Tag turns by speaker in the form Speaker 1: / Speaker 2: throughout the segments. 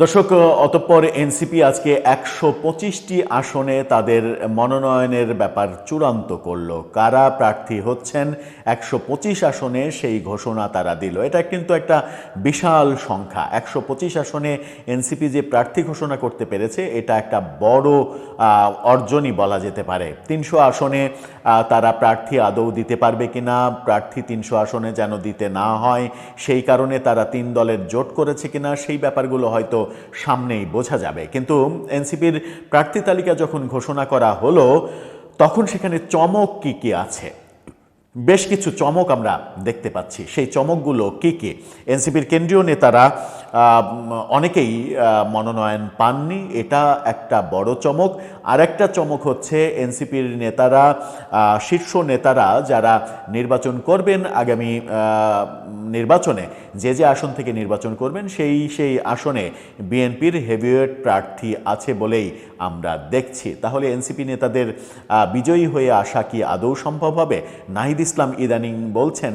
Speaker 1: দর্শক, অতঃপর এনসিপি আজকে একশো পঁচিশটি আসনে তাদের মনোনয়নের ব্যাপার চূড়ান্ত করল। কারা প্রার্থী হচ্ছেন, একশো পঁচিশ আসনে সেই ঘোষণা তারা দিল। এটা কিন্তু একটা বিশাল সংখ্যা। একশো পঁচিশ আসনে এনসিপি যে প্রার্থী ঘোষণা করতে পেরেছে, এটা একটা বড় অর্জনই বলা যেতে পারে। তিনশো আসনে তারা প্রার্থী আদৌ দিতে পারবে কিনা, প্রার্থী তিনশো আসনে যেন দিতে না হয়, সেই কারণে তারা তিন দলের জোট করেছে কিনা, সেই ব্যাপারগুলো হয়তো সামনেই বোঝা যাবে। কিন্তু এনসিপির প্রার্থী তালিকা যখন ঘোষণা করা হলো, তখন সেখানে চমক কি কি আছে? বেশ কিছু চমক আমরা দেখতে পাচ্ছি। সেই চমকগুলো কি কি? এনসিপির কেন্দ্রীয় নেতারা অনেকেই মনোনয়ন পাননি। এটা একটা বড় চমক। আর একটা চমক হচ্ছে এনসিপির নেতারা শীর্ষ নেতারা যারা নির্বাচন করবেন আগামী নির্বাচনে, যে যে আসন থেকে নির্বাচন করবেন, সেই সেই আসনে বিএনপির হেভিওয়েট প্রার্থী আছে বলেই আমরা দেখছি। তাহলে এনসিপি নেতাদের বিজয়ী হয়ে আসা কি আদৌ সম্ভব হবে? নাহিদ ইসলাম ইদানিং বলছেন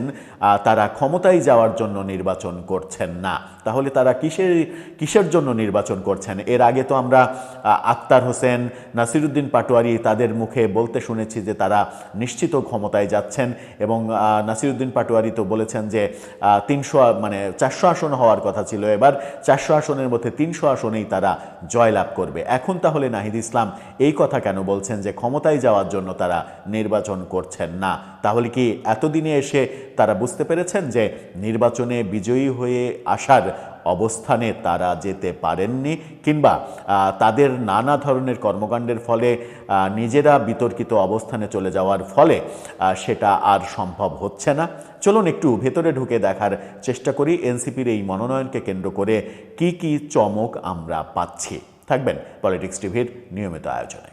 Speaker 1: তারা ক্ষমতায় যাওয়ার জন্য নির্বাচন করছেন না। তাহলে তারা কিসের কিসের জন্য নির্বাচন করছেন? এর আগে তো আমরা আক্তার হোসেন, নাসিরুদ্দিন পাটোয়ারি তাদের মুখে বলতে শুনেছি যে তারা নিশ্চিত ক্ষমতায় যাচ্ছেন এবং নাসিরুদ্দিন পাটোয়ারি তো বলেছেন যে তিনশো মানে চারশো আসন হওয়ার কথা ছিল। এবার চারশো আসনের মধ্যে তিনশো আসনেই তারা জয়লাভ করবে। এখন তাহলে নাহিদ ইসলাম এই কথা কেন বলছেন যে ক্ষমতায় যাওয়ার জন্য তারা নির্বাচন করছেন না? তাহলে কি এতদিনে এসে তারা বুঝতে পেরেছেন যে নির্বাচনে বিজয়ী হয়ে আসার অবস্থানে তারা যেতে পারেননি কিংবা তাদের নানা ধরনের কর্মকাণ্ডের ফলে নিজেরা বিতর্কিত অবস্থানে চলে যাওয়ার ফলে সেটা আর সম্ভব হচ্ছে না। চলুন একটু ভেতরে ঢুকে দেখার চেষ্টা করি এনসিপির এই মনোনয়নকে কেন্দ্র করে কি কি চমক আমরা পাচ্ছি। থাকবেন পলিটিক্স টিভির নিয়মিত আয়োজনে।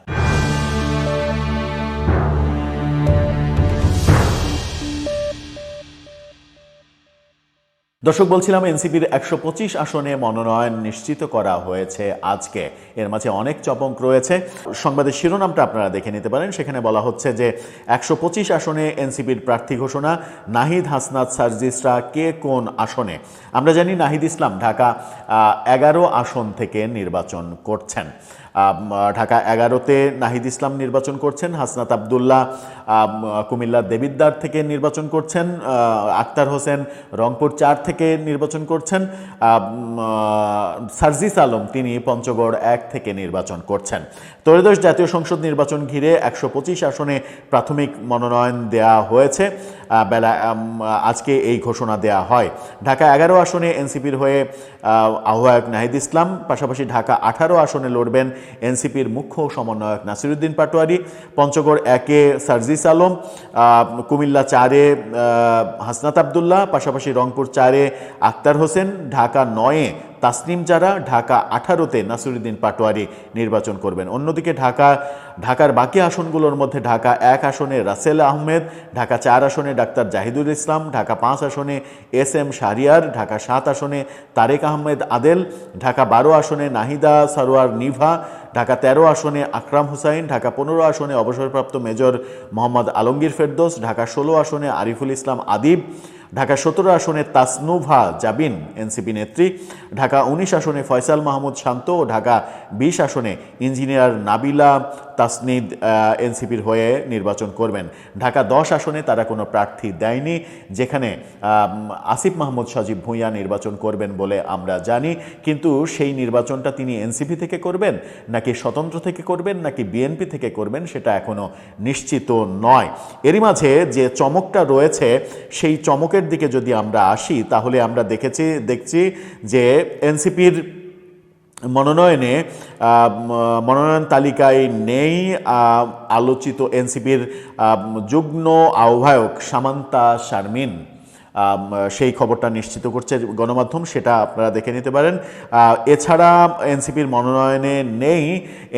Speaker 1: দর্শক, বলছিলাম এনসিপির একশো পঁচিশ আসনে মনোনয়ন নিশ্চিত করা হয়েছে আজকে। এর মাঝে অনেক চপঙ্ক রয়েছে। সংবাদের শিরোনামটা আপনারা দেখে নিতে পারেন। সেখানে বলা হচ্ছে যে, একশো পঁচিশ আসনে এনসিপির প্রার্থী ঘোষণা, নাহিদ হাসনাত সার্জিসরা কে কোন আসনে? আমরা জানি নাহিদ ইসলাম ঢাকা এগারো আসন থেকে নির্বাচন করছেন। ঢাকা এগারোতে নাহিদ ইসলাম নির্বাচন করছেন, হাসনাত আবদুল্লাহ কুমিল্লা দেবিদ্দার থেকে নির্বাচন করছেন আক্তার হোসেন রংপুর চার থেকে নির্বাচন করছেন সার্জিস আলম তিনি পঞ্চগড় এক থেকে নির্বাচন করছেন। ত্রয়োদশ জাতীয় সংসদ নির্বাচন ঘিরে একশো পঁচিশ আসনে প্রাথমিক মনোনয়ন দেয়া হয়েছে। বেলা আজকে এই ঘোষণা দেয়া হয়। ঢাকা এগারো আসনে এনসিপির হয়ে আহ, আহ্বায়ক নাহিদ ইসলাম পাশাপাশি ঢাকা আঠারো আসনে লড়বেন এনসিপির মুখ্য সমন্বয়ক নাসিরুদ্দিন পাটোয়ারি পঞ্চগড় একে সার্জিস আলম কুমিল্লা চারে হাসনাত আবদুল্লাহ পাশাপাশি রংপুর চারে আক্তার হোসেন ঢাকা নয়ে তাসনিম যারা ঢাকা আঠারোতে নাসিরুদ্দিন পাটোয়ারি নির্বাচন করবেন। অন্যদিকে ঢাকা, ঢাকার বাকি আসনগুলোর মধ্যে ঢাকা এক আসনে রাসেল আহমেদ, ঢাকা চার আসনে ডাক্তার জাহিদুল ইসলাম, ঢাকা পাঁচ আসনে এস এম শাহরিয়ার ঢাকা সাত আসনে তারেক আহমেদ আদেল, ঢাকা বারো আসনে নাহিদা সারোয়ার নিভা, ঢাকা তেরো আসনে আকরাম হুসাইন, ঢাকা পনেরো আসনে অবসরপ্রাপ্ত মেজর মোহাম্মদ আলমগীর ফেরদোস, ঢাকা ষোলো আসনে আরিফুল ইসলাম আদিব ঢাকা সতেরো আসনে তাসনুভা জাবিন, এনসিপি নেত্রী, ঢাকা উনিশ আসনে ফয়সাল মাহমুদ শান্ত, ও ঢাকা বিশ আসনে ইঞ্জিনিয়ার নাবিলা তাসনিদ এনসিপির হয়ে নির্বাচন করবেন। ঢাকা দশ আসনে তারা কোনো প্রার্থী দেয়নি, যেখানে আসিফ মাহমুদ সজীব ভূঁইয়া নির্বাচন করবেন বলে আমরা জানি। কিন্তু সেই নির্বাচনটা তিনি এনসিপি থেকে করবেন, নাকি স্বতন্ত্র থেকে করবেন, নাকি বিএনপি থেকে করবেন, সেটা এখনও নিশ্চিত নয়। এরই মাঝে যে চমকটা রয়েছে, সেই চমকের দিকে যদি আমরা আসি, তাহলে আমরা দেখেছি, দেখছি যে এনসিপির মনোনয়নে মনোনয়ন তালিকায় নেই আলোচিত এনসিপির যুগ্ম আহ্বায়ক সামান্তা শারমিন। সেই খবরটা নিশ্চিত করছে গণমাধ্যম, সেটা আপনারা দেখে নিতে পারেন। এছাড়া এনসিপির মনোনয়নে নেই,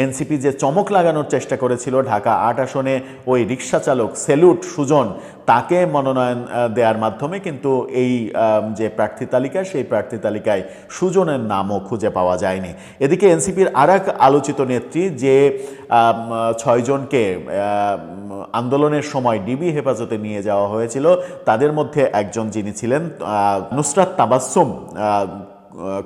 Speaker 1: এনসিপি যে চমক লাগানোর চেষ্টা করেছিল ঢাকা আট আসনে, ওই রিক্সা চালক সেলুট সুজন তাকে মনোনয়ন দেওয়ার মাধ্যমে কিন্তু এই যে প্রার্থী তালিকা সেই প্রার্থী তালিকায় সুজনের নামও খুঁজে পাওয়া যায়নি। এদিকে এনসিপির আর আলোচিত নেত্রী যে ছয়জনকে আন্দোলনের সময় ডিবি হেফাজতে নিয়ে যাওয়া হয়েছিল তাদের মধ্যে একজন যিনি ছিলেন নুসরাত তাবাসসুম আহ,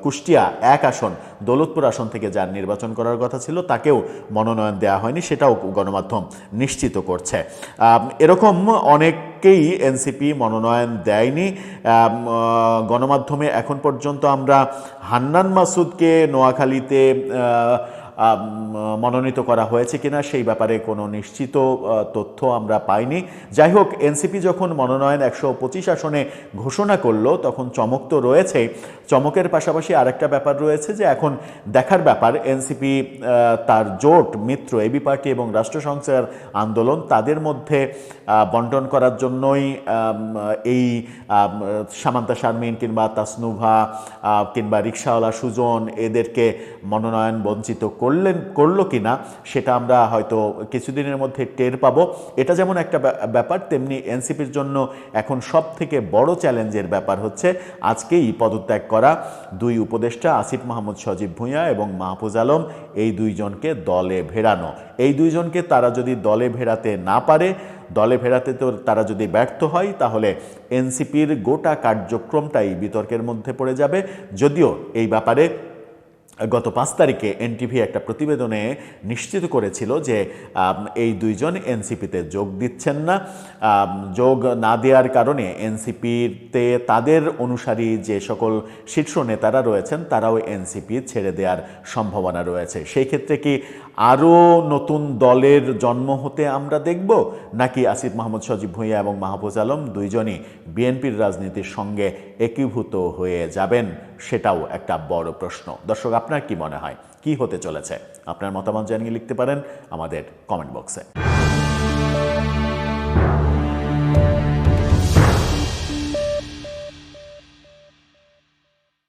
Speaker 1: কুষ্টিয়া এক আসন, দৌলতপুর আসন থেকে যার নির্বাচন করার কথা ছিল, তাকেও মনোনয়ন দেওয়া হয়নি, সেটাও গণমাধ্যম নিশ্চিত করছে। এরকম অনেককেই এনসিপি মনোনয়ন দেয়নি। গণমাধ্যমে এখন পর্যন্ত আমরা হান্নান মাসুদকে নোয়াখালীতে মনোনীত করা হয়েছে কিনা, সেই ব্যাপারে কোনো নিশ্চিত তথ্য আমরা পাইনি। যাই হোক, এনসিপি যখন মনোনয়ন একশো পঁচিশ আসনে ঘোষণা করল, তখন চমক তো রয়েছে চমকের পাশাপাশি আরেকটা ব্যাপার রয়েছে যে এখন দেখার ব্যাপার, এনসিপি তার জোট, মিত্র এবি পার্টি এবং রাষ্ট্র সংস্কার আন্দোলন তাদের মধ্যে বন্টন করার জন্যই এই সামান্তা শারমিন কিংবা তাসনুভা কিংবা রিক্সাওয়ালা সুজন এদেরকে মনোনয়ন বঞ্চিত করলেন, করল কিনা সেটা আমরা হয়তো কিছুদিনের মধ্যে টের পাবো। এটা যেমন একটা ব্যা- ব্যাপার, তেমনি এনসিপির জন্য এখন সব থেকে বড় চ্যালেঞ্জের ব্যাপার হচ্ছে আজকেই পদত্যাগ করা। দুই উপদেষ্টা আসিফ মাহমুদ সজীব ভূঁইয়া এবং মাহফুজ আলম, এই দুইজনকে দলে ভেড়ানো। এই দুইজনকে তারা যদি দলে ভেড়াতে না পারে, দলে ফেরাতে তো তারা যদি ব্যর্থ হয়, তাহলে এনসিপির গোটা কার্যক্রমটাই বিতর্কের মধ্যে পড়ে যাবে। যদিও এই ব্যাপারে গত পাঁচ তারিখে এনটিভি একটা প্রতিবেদনে নিশ্চিত করেছিল যে এই দুইজন এনসিপিতে যোগ দিচ্ছেন না। যোগ না দেওয়ার কারণে এনসিপিতে তাদের অনুসারী যে সকল শীর্ষ নেতারা রয়েছেন, তারাও এনসিপি ছেড়ে দেওয়ার সম্ভাবনা রয়েছে। সেই ক্ষেত্রে কি আরও নতুন দলের জন্ম হতে আমরা দেখব? নাকি আসিফ মাহমুদ, সজীব ভূঁইয়া এবং মাহফুজ আলম দুইজনই বিএনপির রাজনীতির সঙ্গে একীভূত হয়ে যাবেন? সেটাও একটা বড় প্রশ্ন। দর্শক, আপনার কি মনে হয়? কি হতে চলেছে? আপনার মতামত জানিয়ে লিখতে পারেন আমাদের কমেন্ট বক্সে